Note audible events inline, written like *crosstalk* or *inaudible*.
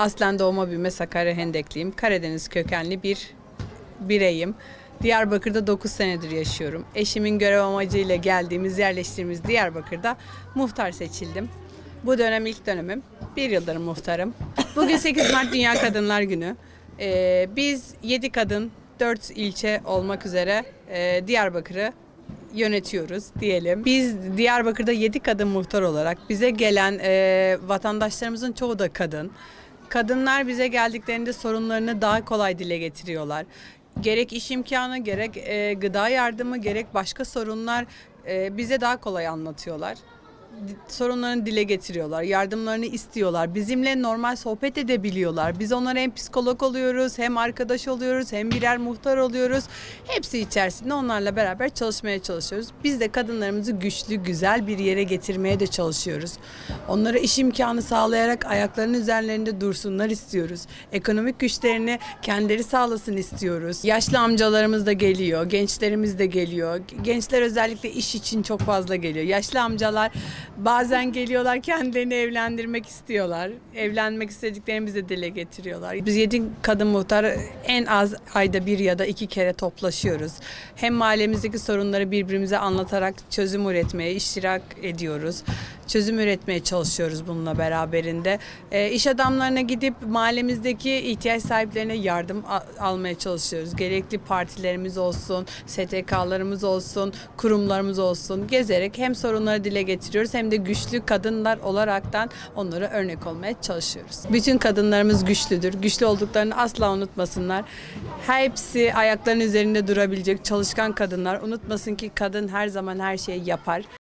Aslen doğma büyüme Sakarya Hendekliyim. Karadeniz kökenli bir bireyim. Diyarbakır'da 9 senedir yaşıyorum. Eşimin görev amacıyla geldiğimiz, yerleştiğimiz Diyarbakır'da muhtar seçildim. Bu dönem ilk dönemim. Bir yıldır muhtarım. Bugün *laughs* 8 Mart Dünya Kadınlar Günü. Ee, biz 7 kadın, 4 ilçe olmak üzere e, Diyarbakır'ı yönetiyoruz diyelim. Biz Diyarbakır'da 7 kadın muhtar olarak bize gelen e, vatandaşlarımızın çoğu da kadın. Kadınlar bize geldiklerinde sorunlarını daha kolay dile getiriyorlar. Gerek iş imkanı, gerek e, gıda yardımı, gerek başka sorunlar e, bize daha kolay anlatıyorlar. Sorunlarını dile getiriyorlar, yardımlarını istiyorlar. Bizimle normal sohbet edebiliyorlar. Biz onlara hem psikolog oluyoruz, hem arkadaş oluyoruz, hem birer muhtar oluyoruz. Hepsi içerisinde onlarla beraber çalışmaya çalışıyoruz. Biz de kadınlarımızı güçlü, güzel bir yere getirmeye de çalışıyoruz. Onlara iş imkanı sağlayarak ayaklarının üzerlerinde dursunlar istiyoruz. Ekonomik güçlerini kendileri sağlasın istiyoruz. Yaşlı amcalarımız da geliyor, gençlerimiz de geliyor. Gençler özellikle iş için çok fazla geliyor. Yaşlı amcalar bazen geliyorlar kendilerini evlendirmek istiyorlar. Evlenmek istediklerini bize dile getiriyorlar. Biz yedi kadın muhtar en az ayda bir ya da iki kere toplaşıyoruz. Hem mahallemizdeki sorunları birbirimize anlatarak çözüm üretmeye iştirak ediyoruz. Çözüm üretmeye çalışıyoruz bununla beraberinde. E, iş adamlarına gidip mahallemizdeki ihtiyaç sahiplerine yardım almaya çalışıyoruz. Gerekli partilerimiz olsun, STK'larımız olsun, kurumlarımız olsun gezerek hem sorunları dile getiriyoruz hem güçlü kadınlar olaraktan onlara örnek olmaya çalışıyoruz. Bütün kadınlarımız güçlüdür. Güçlü olduklarını asla unutmasınlar. Hepsi ayaklarının üzerinde durabilecek çalışkan kadınlar. Unutmasın ki kadın her zaman her şeyi yapar.